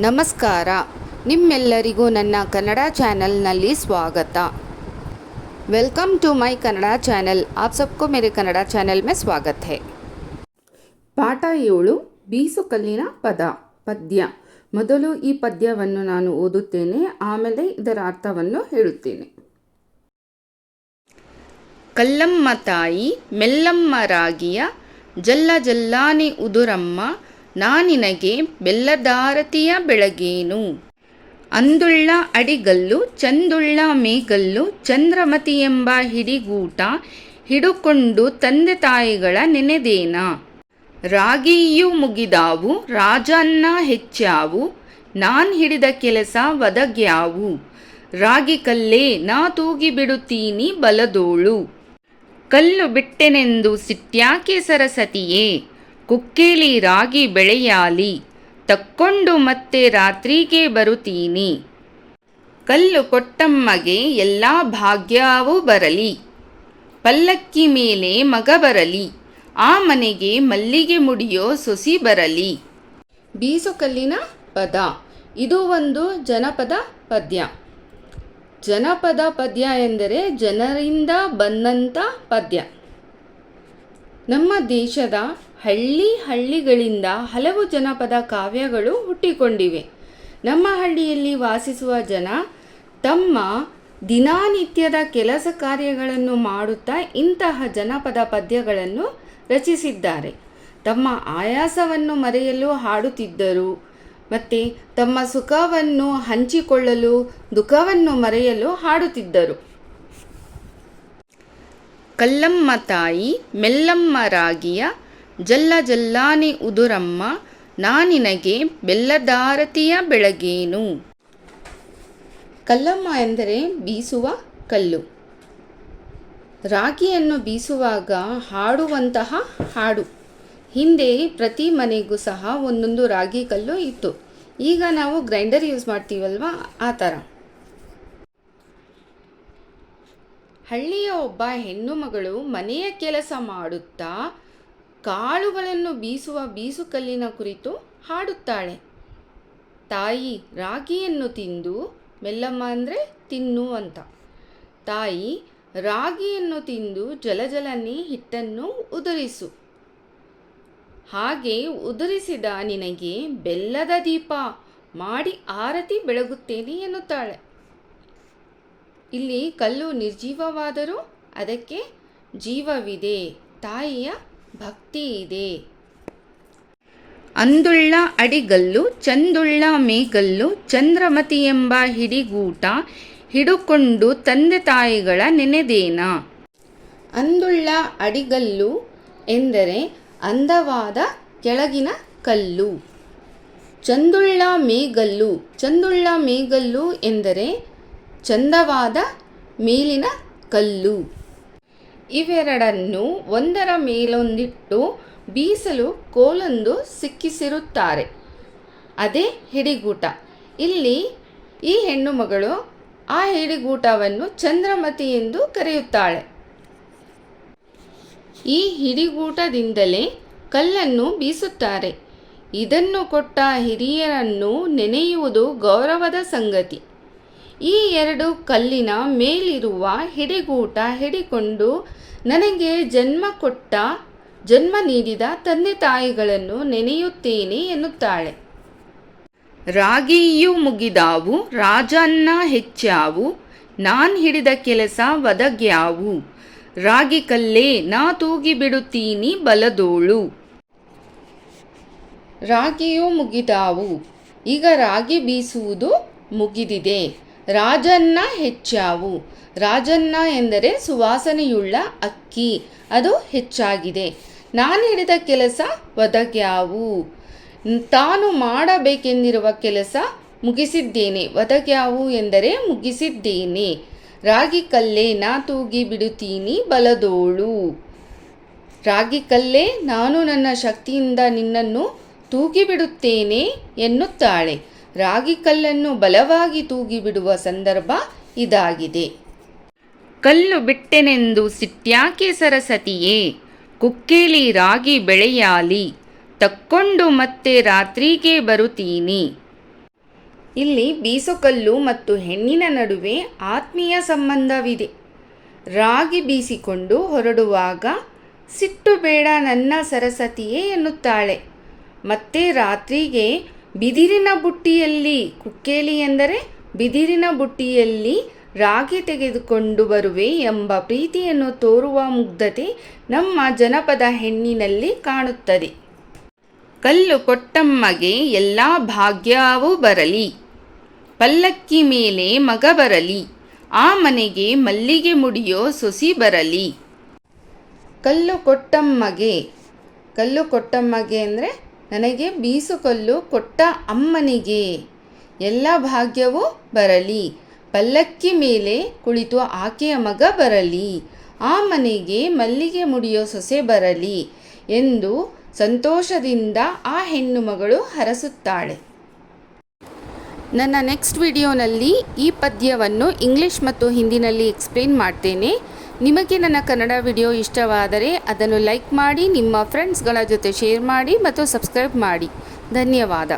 ನಮಸ್ಕಾರ ನಿಮ್ಮೆಲ್ಲರಿಗೂ ನನ್ನ ಕನ್ನಡ ಚಾನಲ್ನಲ್ಲಿ ಸ್ವಾಗತ welcome to my Kannada channel आप सबको मेरे कन्नड़ा चैनल में स्वागत है ಪಾಠ ಏಳು ಬೀಸು ಕಲ್ಲಿನ ಪದ ಪದ್ಯ ಮೊದಲು ಈ ಪದ್ಯವನ್ನು ನಾನು ಓದುತ್ತೇನೆ ಆಮೇಲೆ ಇದರ ಅರ್ಥವನ್ನು ಹೇಳುತ್ತೇನೆ ಕಲ್ಲಮ್ಮ ತಾಯಿ ಮೆಲ್ಲಮ್ಮ ರಾಗಿಯ ಜಲ್ಲ ಜಲ್ಲಾನೆ ಉದುರಮ್ಮ ನಾನಿನಗೆ ಬೆಲ್ಲದಾರತಿಯ ಬೆಳಗೇನು? ಅಂದುಳ್ಳ ಅಡಿಗಲ್ಲು, ಚಂದುಳ್ಳ ಮೇಗಲ್ಲು, ಚಂದ್ರಮತಿ ಎಂಬ ಹಿಡಿಗೂಟ ಹಿಡುಕೊಂಡು ತಂದೆ ತಾಯಿಗಳ ನೆನೆದೇನ? ರಾಗಿಯು ಮುಗಿದಾವು, ರಾಜನ್ನ ಹೆಚ್ಚಾವು, ನಾನ್ ಹಿಡಿದ ಕೆಲಸ ಒದಗ್ಯಾವು. ರಾಗಿ ಕಲ್ಲೇ ನಾ ತೂಗಿ ಬಿಡುತ್ತೀನಿ ಬಲದೋಳು. ಕಲ್ಲು ಬಿಟ್ಟೆನೆಂದು ಸಿಟ್ಯಾಕೆ ಸರಸತಿಯೇ ಕುಕ್ಕೇಲಿ ರಾಗಿ ಬೆಳೆಯಾಲಿ, ತಕ್ಕೊಂಡು ಮತ್ತೆ ರಾತ್ರಿಗೆ ಬರುತ್ತೀನಿ. ಕಲ್ಲು ಕೊಟ್ಟಮ್ಮಗೆ ಎಲ್ಲ ಭಾಗ್ಯವೂ ಬರಲಿ. ಪಲ್ಲಕ್ಕಿ ಮೇಲೆ ಮಗ ಬರಲಿ, ಆ ಮನೆಗೆ ಮಲ್ಲಿಗೆ ಮುಡಿಯೋ ಸೊಸಿ ಬರಲಿ. ಬೀಸುಕಲ್ಲಿನ ಪದ, ಇದು ಒಂದು ಜನಪದ ಪದ್ಯ. ಜನಪದ ಪದ್ಯ ಎಂದರೆ ಜನರಿಂದ ಬಂದಂಥ ಪದ್ಯ. ನಮ್ಮ ದೇಶದ ಹಳ್ಳಿ ಹಳ್ಳಿಗಳಿಂದ ಹಲವು ಜನಪದ ಕಾವ್ಯಗಳು ಹುಟ್ಟಿಕೊಂಡಿವೆ. ನಮ್ಮ ಹಳ್ಳಿಯಲ್ಲಿ ವಾಸಿಸುವ ಜನ ತಮ್ಮ ದಿನನಿತ್ಯದ ಕೆಲಸ ಕಾರ್ಯಗಳನ್ನು ಮಾಡುತ್ತಾ ಇಂತಹ ಜನಪದ ಪದ್ಯಗಳನ್ನು ರಚಿಸಿದ್ದಾರೆ. ತಮ್ಮ ಆಯಾಸವನ್ನು ಮರೆಯಲು ಹಾಡುತ್ತಿದ್ದರು. ಮತ್ತು ತಮ್ಮ ಸುಖವನ್ನು ಹಂಚಿಕೊಳ್ಳಲು, ದುಃಖವನ್ನು ಮರೆಯಲು ಹಾಡುತ್ತಿದ್ದರು. ಕಲ್ಲಮ್ಮ ತಾಯಿ ಮೆಲ್ಲಮ್ಮ ರಾಗಿಯ ಜಲ್ಲ ಜಲ್ಲಾನೆ ಉದುರಮ್ಮ ನಾನಿನಗೆ ಬೆಲ್ಲದಾರತಿಯ ಬೆಳಗೇನು? ಕಲ್ಲಮ್ಮ ಎಂದರೆ ಬೀಸುವ ಕಲ್ಲು. ರಾಗಿಯನ್ನು ಬೀಸುವಾಗ ಹಾಡುವಂತಹ ಹಾಡು. ಹಿಂದೆ ಪ್ರತಿ ಮನೆಗೂ ಸಹ ಒಂದೊಂದು ರಾಗಿ ಕಲ್ಲು ಇತ್ತು. ಈಗ ನಾವು ಗ್ರೈಂಡರ್ ಯೂಸ್ ಮಾಡ್ತೀವಲ್ವಾ? ಆ ಥರ. ಹಳ್ಳಿಯ ಒಬ್ಬ ಹೆಣ್ಣು ಮಗಳು ಮನೆಯ ಕೆಲಸ ಮಾಡುತ್ತಾ ಕಾಳುಗಳನ್ನು ಬೀಸುವ ಬೀಸುಕಲ್ಲಿನ ಕುರಿತು ಹಾಡುತ್ತಾಳೆ. ತಾಯಿ ರಾಗಿಯನ್ನು ತಿಂದು, ಮೆಲ್ಲಮ್ಮ ಅಂದರೆ ತಿನ್ನು ಅಂತ. ತಾಯಿ ರಾಗಿಯನ್ನು ತಿಂದು ಜಲಜಲನೆ ಹಿಟ್ಟನ್ನು ಉದುರಿಸು. ಹಾಗೆ ಉದುರಿಸಿದ ನಿನಗೆ ಬೆಲ್ಲದ ದೀಪ, ಮಾಡಿ ಆರತಿ ಬೆಳಗುತ್ತೇನೆ ಎನ್ನುತ್ತಾಳೆ. ಇಲ್ಲಿ ಕಲ್ಲು ನಿರ್ಜೀವವಾದರೂ ಅದಕ್ಕೆ ಜೀವವಿದೆ, ತಾಯಿಯ ಭಕ್ತಿ ಇದೆ. ಅಂದುಳ್ಳ ಅಡಿಗಲ್ಲು, ಚಂದುಳ್ಳ ಮೇಗಲ್ಲು, ಚಂದ್ರಮತಿ ಎಂಬ ಹಿಡಿಗೂಟ ಹಿಡುಕೊಂಡು ತಂದೆ ತಾಯಿಗಳ ನೆನೆದೇನ? ಅಂದುಳ್ಳ ಅಡಿಗಲ್ಲು ಎಂದರೆ ಅಂದವಾದ ಕೆಳಗಿನ ಕಲ್ಲು. ಚಂದುಳ್ಳ ಮೇಗಲ್ಲು ಚಂದುಳ್ಳ ಮೇಗಲ್ಲು ಎಂದರೆ ಚಂದವಾದ ಮೇಲಿನ ಕಲ್ಲು. ಇವೆರಡನ್ನು ಒಂದರ ಮೇಲೊಂದಿಟ್ಟು ಬೀಸಲು ಕೋಲೊಂದು ಸಿಕ್ಕಿಸಿರುತ್ತಾರೆ. ಅದೇ ಹಿಡಿಗೂಟ. ಇಲ್ಲಿ ಈ ಹೆಣ್ಣು ಮಗಳು ಆ ಹಿಡಿಗೂಟವನ್ನು ಚಂದ್ರಮತಿ ಎಂದು ಕರೆಯುತ್ತಾಳೆ. ಈ ಹಿಡಿಗೂಟದಿಂದಲೇ ಕಲ್ಲನ್ನು ಬೀಸುತ್ತಾರೆ. ಇದನ್ನು ಕೊಟ್ಟ ಹಿರಿಯರನ್ನು ನೆನೆಯುವುದು ಗೌರವದ ಸಂಗತಿ. ಈ ಎರಡು ಕಲ್ಲಿನ ಮೇಲಿರುವ ಹಿಡಿಗೂಟ ಹಿಡಿಕೊಂಡು ನನಗೆ ಜನ್ಮ ಕೊಟ್ಟ, ಜನ್ಮ ನೀಡಿದ ತಂದೆ ತಾಯಿಗಳನ್ನು ನೆನೆಯುತ್ತೇನೆ ಎನ್ನುತ್ತಾಳೆ. ರಾಗಿಯು ಮುಗಿದಾವು, ರಾಜನ್ನ ಹೆಚ್ಚಾವು, ನಾನ್ ಹಿಡಿದ ಕೆಲಸ ಒದಗ್ಯಾವು. ರಾಗಿ ಕಲ್ಲೇ ನಾ ತೂಗಿ ಬಿಡುತ್ತೀನಿ ಬಲದೋಳು. ರಾಗಿಯು ಮುಗಿದಾವು, ಈಗ ರಾಗಿ ಬೀಸುವುದು ಮುಗಿದಿದೆ. ರಾಜನ್ನ ಹೆಚ್ಚಾವು. ರಾಜನ್ನ ಎಂದರೆ ಸುವಾಸನೆಯುಳ್ಳ ಅಕ್ಕಿ. ಅದು ಹೆಚ್ಚಾಗಿದೆ. ನಾನು ಹಿಡಿದ ಕೆಲಸ ಒದಗ್ಯಾವು ತಾನು ಮಾಡಬೇಕೆಂದಿರುವ ಕೆಲಸ ಮುಗಿಸಿದ್ದೇನೆ. ಒದಗ್ಯಾವು ಎಂದರೆ ಮುಗಿಸಿದ್ದೇನೆ. ರಾಗಿ ಕಲ್ಲೇ ನಾ ತೂಗಿ ಬಿಡುತ್ತೀನಿ ಬಲದೋಳು. ರಾಗಿ ಕಲ್ಲೇ ನಾನು ನನ್ನ ಶಕ್ತಿಯಿಂದ ನಿನ್ನನ್ನು ತೂಗಿಬಿಡುತ್ತೇನೆ ಎನ್ನುತ್ತಾಳೆ. ರಾಗಿ ಕಲ್ಲನ್ನು ಬಲವಾಗಿ ತೂಗಿಬಿಡುವ ಸಂದರ್ಭ ಇದಾಗಿದೆ. ಕಲ್ಲು ಬಿಟ್ಟೆನೆಂದು ಸಿಟ್ಯಾಕೆ ಸರಸತಿಯೇ, ಕುಕ್ಕೇಲಿ ರಾಗಿ ಬೆಳೆಯಾಲಿ, ತಕ್ಕೊಂಡು ಮತ್ತೆ ರಾತ್ರಿಗೆ ಬರುತ್ತೀನಿ. ಇಲ್ಲಿ ಬೀಸುಕಲ್ಲು ಮತ್ತು ಹೆಣ್ಣಿನ ನಡುವೆ ಆತ್ಮೀಯ ಸಂಬಂಧವಿದೆ. ರಾಗಿ ಬೀಸಿಕೊಂಡು ಹೊರಡುವಾಗ, ಸಿಟ್ಟು ಬೇಡ ನನ್ನ ಸರಸತಿಯೇ ಎನ್ನುತ್ತಾಳೆ. ಮತ್ತೆ ರಾತ್ರಿಗೆ ಬಿದಿರಿನ ಬುಟ್ಟಿಯಲ್ಲಿ ಕುಕ್ಕೇಲಿ ಎಂದರೆ ಬಿದಿರಿನ ಬುಟ್ಟಿಯಲ್ಲಿ ರಾಗಿ ತೆಗೆದುಕೊಂಡು ಬರುವೆ ಎಂಬ ಪ್ರೀತಿಯನ್ನು ತೋರುವ ಮುಗ್ಧತೆ ನಮ್ಮ ಜನಪದ ಹೆಣ್ಣಿನಲ್ಲಿ ಕಾಣುತ್ತದೆ. ಕಲ್ಲು ಕೊಟ್ಟಮ್ಮಗೆ ಎಲ್ಲ ಭಾಗ್ಯವೂ ಬರಲಿ. ಪಲ್ಲಕ್ಕಿ ಮೇಲೆ ಮಗ ಬರಲಿ. ಆ ಮನೆಗೆ ಮಲ್ಲಿಗೆ ಮುಡಿಯೋ ಸೊಸಿ ಬರಲಿ. ಕಲ್ಲು ಕೊಟ್ಟಮ್ಮಗೆ ಕಲ್ಲು ಕೊಟ್ಟಮ್ಮಗೆ ಅಂದರೆ ನನಗೆ ಬೀಸುಕಲ್ಲು ಕೊಟ್ಟ ಅಮ್ಮನಿಗೆ. ಎಲ್ಲ ಭಾಗ್ಯವೂ ಬರಲಿ. ಪಲ್ಲಕ್ಕಿ ಮೇಲೆ ಕುಳಿತು ಆಕೆಯ ಮಗ ಬರಲಿ. ಆ ಮನೆಗೆ ಮಲ್ಲಿಗೆ ಮುಡಿಯೋ ಸೊಸೆ ಬರಲಿ ಎಂದು ಸಂತೋಷದಿಂದ ಆ ಹೆಣ್ಣು ಮಗಳು ಹರಸುತ್ತಾಳೆ. ನನ್ನ ನೆಕ್ಸ್ಟ್ ವಿಡಿಯೋನಲ್ಲಿ ಈ ಪದ್ಯವನ್ನು ಇಂಗ್ಲಿಷ್ ಮತ್ತು ಹಿಂದಿನಲ್ಲಿ ಎಕ್ಸ್ಪ್ಲೇನ್ ಮಾಡ್ತೇನೆ. ನಿಮಗೆ ನನ್ನ ಕನ್ನಡ ವಿಡಿಯೋ ಇಷ್ಟವಾದರೆ ಅದನ್ನು ಲೈಕ್ ಮಾಡಿ, ನಿಮ್ಮ ಫ್ರೆಂಡ್ಸ್ಗಳ ಜೊತೆ ಶೇರ್ ಮಾಡಿ ಮತ್ತು ಸಬ್ಸ್ಕ್ರೈಬ್ ಮಾಡಿ. ಧನ್ಯವಾದ.